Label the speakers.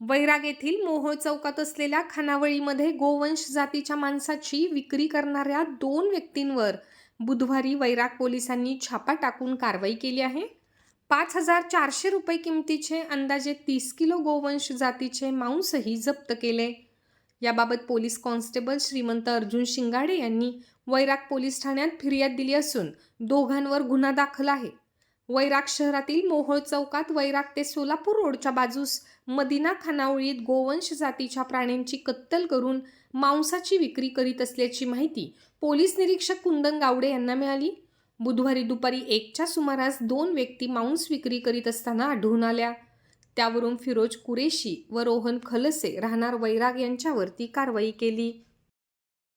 Speaker 1: वैराग येथील मोहोळ चौकात असलेल्या खानावळीमध्ये गोवंश जातीच्या माणसाची विक्री करणाऱ्या दोन व्यक्तींवर बुधवारी वैराग पोलिसांनी छापा टाकून कारवाई केली आहे. पाच हजार चारशे रुपये किमतीचे अंदाजे तीस किलो गोवंश जातीचे मांसही जप्त केले. याबाबत पोलीस कॉन्स्टेबल श्रीमंत अर्जुन शिंगाडे यांनी वैराग पोलीस ठाण्यात फिर्याद दिली असून दोघांवर गुन्हा दाखल आहे. वैराग शहरातील मोहोळ चौकात वैराग ते सोलापूर रोडच्या बाजूस मदिना खानावळीत गोवंश जातीच्या प्राण्यांची कत्तल करून मांसाची विक्री करीत असल्याची माहिती पोलीस निरीक्षक कुंदन गावडे यांना मिळाली. बुधवारी दुपारी एकच्या सुमारास दोन व्यक्ती मांस विक्री करीत असताना आढळून आल्या. त्यावरून फिरोज कुरेशी व रोहन खलसे राहणार वैराग यांच्यावरती कारवाई केली.